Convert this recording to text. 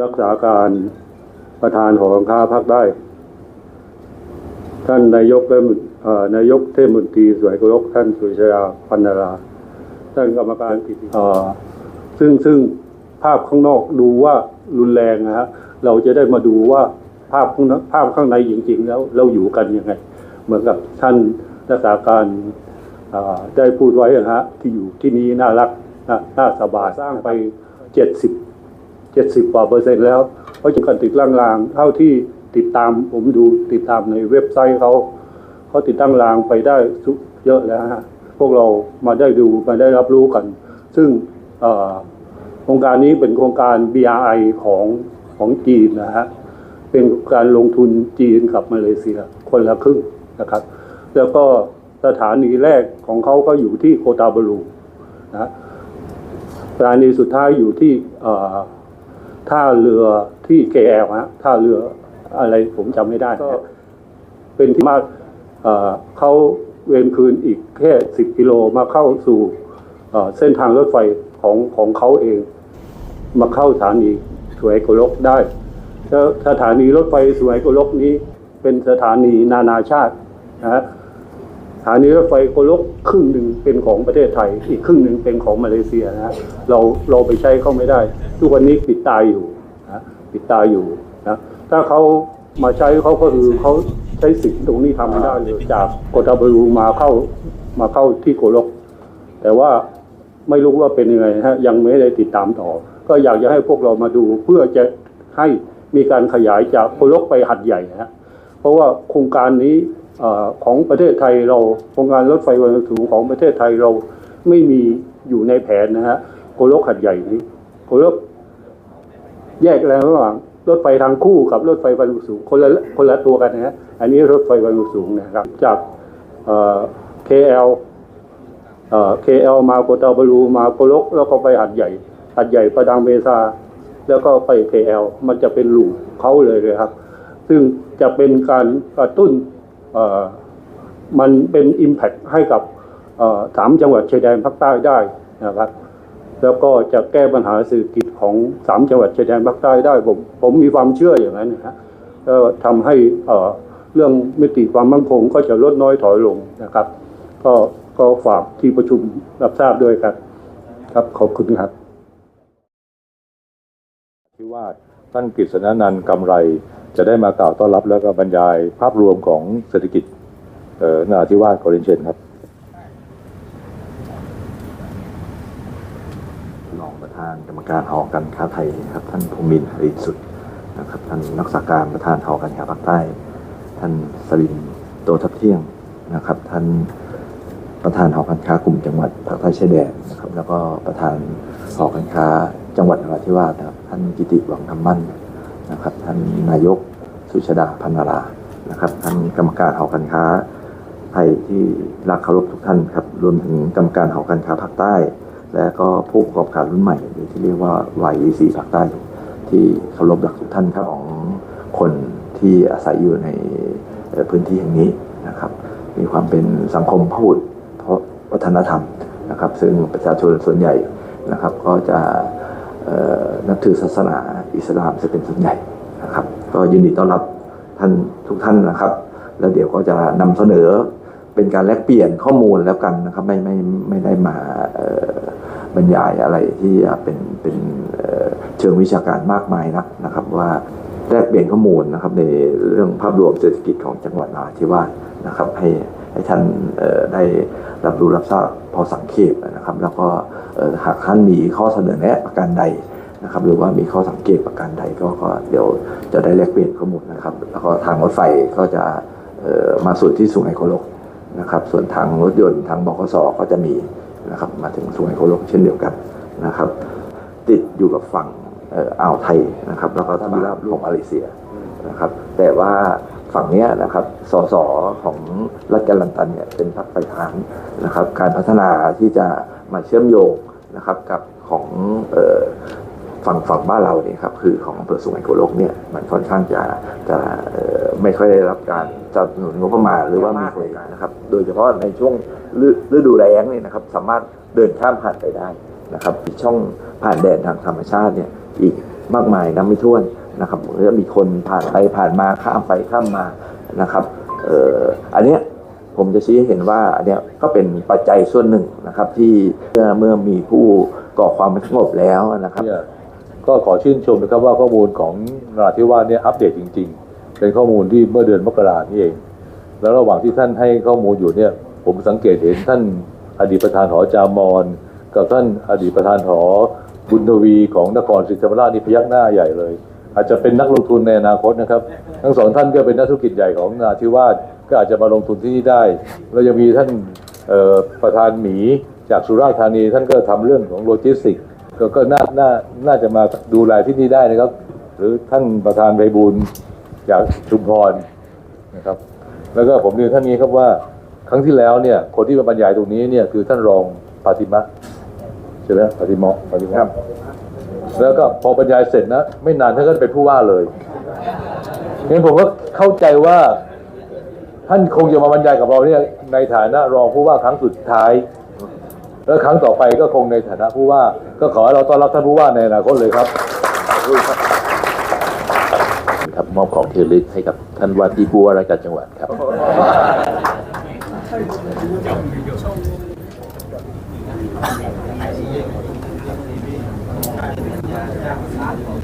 รักษาการประธานหอการค้าภาคใต้ท่านนายกและเนายกเทศมนตรีสวยกรกท่านสุชยาพันนารา ท่านกรรมการกิติเอ่ซึ่งซึ่งภาพข้างนอกดูว่ารุนแรงนะฮะเราจะได้มาดูว่าภาพข้างภาพข้างในจริงๆแล้วเราอยู่กันยังไง เหมือนกับท่านรักษาการได้พูดไว้นะฮะที่อยู่ที่นี้น่ารักน่าสบายสร้างไปเจ็ดสิบ เจ็ดสิบกว่าเปอร์เซ็นต์แล้วเพราะจะกันติดล่างๆเท่าที่ติดตามผมดูติดตามในเว็บไซต์เขาเขาติดตั้งรางไปได้เยอะแล้วฮะพวกเรามาได้ดูมาได้รับรู้กัน ซึ่งโครงการนี้เป็นโครงการ BRI ของของจีนนะฮะเป็นการลงทุนจีนกับมาเลเซียคนละครึ่งนะครับ แล้วก็สถานีแรกของเขาก็อยู่ที่โคตาบารูนะสถานีสุดท้ายอยู่ที่ ท่าเรือที่แกแอลฮะท่าเรืออะไรผมจำไม่ได้ก็เป็นที่มาเอ่อเขาเวรคืนอีกแค่สิบกิโลมาเข้าสู่เอ่อเส้นทางรถไฟของของเขาเอง มาเข้าสถานีสวยโกลกได้แล้วสถานีรถไฟสวยโกลกนี้เป็นสถานีนานาชาตินะฮะ สถานีรถไฟโกลกครึ่งหนึ่งเป็นของประเทศไทย อีกครึ่งหนึ่งเป็นของมาเลเซียนะเราเราไปใช้เขาไม่ได้ ทุกวันนี้ปิดตายอยู่นะปิดตายอยู่นะถ้าเขามาใช้เขาก็คือเขาใช้สิทธิ์ตรงนี้ทำไม่ได้เลยจากโกตาบารูมาเข้ามาเข้าที่โกลก แต่ว่าไม่รู้ว่าเป็นยังไงฮะยังไม่ได้ติดตามต่อ ก็อยากจะให้พวกเรามาดูเพื่อจะให้มีการขยายจากโกลกไปหัดใหญ่นะฮะเพราะว่าโครงการนี้ อของประเทศไทยเราโครงการรถไฟความเร็วสูงของประเทศไทยเราไม่มีอยู่ในแผนนะฮะโกลกหัดใหญ่นี้โกลกแยกแล้วระหว่างรถไฟทางคู่กับรถไฟความเร็วสูงคนละคนละตัวกันนะฮะอันนี้รถไฟความเร็วสูงนะครับ จากเอ่อ KL เอ่อ KL มาโกตาบารูมาโกลกแล้วก็ไปหัดใหญ่หัดใหญ่ประดังเบซาแล้วก็ไป KL มันจะเป็นลูกเขาเลยเลยครับ ซึ่งจะเป็นการกระตุ้น มันเป็น Impact ให้กับสามจังหวัดชายแดนภาคใต้ได้นะครับ แล้วก็จะแก้ปัญหาเศรษฐกิจของสามจังหวัดชายแดนภาคใต้ได้ผมผมมีความเชื่ออย่างนั้นนะฮะก็ทำให้เอ่อเรื่องมิติความมั่นคงก็จะลดน้อยถอยลงนะครับ ก็ก็ฝากที่ประชุมรับทราบด้วยครับ ครับขอบคุณครับที่ว่า ท่านกฤษณนันท์กำไร จะได้มากล่าวต้อนรับแล้วก็บรรยายภาพรวมของเศรษฐกิจนราธิวาสขอเรียนเชิญครับรองประธานกรรมการหอการค้าไทยครับท่านภูมินทร์หริสุดนะครับท่านรักษาการประธานหอการค้าภาคใต้ ท่านสลินโตทับเที่ยงนะครับ ท่านประธานหอการค้ากลุ่มจังหวัดภาคใต้ชายแดนนะครับแล้วก็ประธานหอการค้า จังหวัดนราธิวาสนะครับท่านกิติหวังธรรมมั่นนะครับท่านนายกสุชดาพันนารานะครับท่านกรรมการหอการค้าไทยที่รักเคารพทุกท่านครับรวมถึงกรรมการหอการค้าภาคใต้ และก็ผู้ประกอบการรุ่นใหม่หรือที่เรียกว่า YEC ภาคใต้ ที่เคารพรักทุกท่านครับของคนที่อาศัยอยู่ในพื้นที่แห่งนี้นะครับ มีความเป็นสังคมพูดเพราะวัฒนธรรมนะครับ ซึ่งประชาชนส่วนใหญ่นะครับก็จะ นับถือศาสนาอิสลามจะเป็นส่วนใหญ่นะครับ ก็ยินดีต้อนรับท่านทุกท่านนะครับ แล้วเดี๋ยวก็จะนำเสนอเป็นการแลกเปลี่ยนข้อมูลแล้วกันนะครับ ไม่ไม่ไม่ได้มาบรรยายอะไรที่เป็นเป็นเอ่อเชิงวิชาการมากมายนักนะครับ ว่าแลกเปลี่ยนข้อมูลนะครับในเรื่องภาพรวมเศรษฐกิจของจังหวัดนราธิวาส นะครับให้ให้ท่านได้รับรู้รับทราบพอสังเขปนะครับ แล้วก็หากท่านมีข้อเสนอแนะประการใดนะครับหรือว่ามีข้อสังเกตประการใดก็ก็เดี๋ยวจะได้แลกเปลี่ยนข้อมูลนะครับ แล้วก็ทางรถไฟก็จะมาสู่ที่สุไหงโกลกนะครับ ส่วนทางรถยนต์ทางบขสก็จะมีนะครับมาถึงสุไหงโกลกเช่นเดียวกันนะครับ ติดอยู่กับฝั่งอ่าวไทยนะครับ แล้วก็ท่ามีราบของมาเลเซียนะครับ แต่ว่า ฝั่งนี้นะครับ สสของรัฐกาลันตันเนี่ยเป็นพรรคฝ่ายค้านนะครับ การพัฒนาที่จะมาเชื่อมโยงนะครับกับของฝั่งฝั่งบ้านเราเนี่ยครับคือของอำเภอสุไหงโกลกเนี่ยมันค่อนข้างจะจะไม่ค่อยได้รับการสนับสนุนงบประมาณหรือว่ามีโครงการนะครับ โดยเฉพาะในช่วงฤฤดูแล้งเนี่ยนะครับสามารถเดินข้ามผ่านไปได้นะครับช่องผ่านแดนทางธรรมชาติเนี่ยอีกมากมายนับไม่ถ้วน นะครับแล้วมีคนผ่านไปผ่านมาข้ามไปข้ามมานะครับเอ่ออันเนี้ยผมจะชี้ให้เห็นว่าอันเนี้ยก็เป็นปัจจัยส่วนหนึ่งนะครับ ที่เมื่อเมื่อมีผู้ก่อความไม่สงบแล้วนะครับ เนี่ยก็ขอชื่นชมนะครับว่าข้อมูลของนราธิวาสเนี่ยอัปเดตจริง ๆ เป็นข้อมูลที่เมื่อเดือนมกรานี่เอง แล้วระหว่างที่ท่านให้ข้อมูลอยู่เนี่ย ผมสังเกตเห็นท่านอดีตประธานหอจามอนกับท่านอดีตประธานหอบุญทวีของนครศรีธรรมราชนี่พยักหน้าใหญ่เลย อาจจะเป็นนักลงทุนในอนาคตนะครับ ทั้งสองท่านก็เป็นนักธุรกิจใหญ่ของนาธิวาสก็อาจจะมาลงทุนที่นี่ได้แล้วยังมีท่านประธานหมีจากสุราษฎร์ธานี ท่านก็ทำเรื่องของโลจิสติกส์ก็ก็น่าน่าน่าจะมาดูแลที่นี่ได้นะครับ หรือท่านประธานไพบูลจากชุมพรนะครับ แล้วก็ผมเรียนท่านนี้ครับว่าครั้งที่แล้วเนี่ยคนที่มาบรรยายตรงนี้เนี่ยคือท่านรองปาติมะใช่ไหมปาติมะปาติมะ แล้วก็พอบรรยายเสร็จนะ ไม่นานท่านก็เป็นผู้ว่าเลยงั้นผมก็เข้าใจว่า ท่านคงจะมาบรรยายกับเราเนี่ยในฐานะรองผู้ว่าครั้งสุดท้าย แล้วครั้งต่อไปก็คงในฐานะผู้ว่า ก็ขอให้เราต้อนรับท่านผู้ว่าในอนาคตเลยครับครับมอบของที่ระลึกให้กับท่านว่าที่ผู้ว่าราชการจังหวัดครับ that was not possible.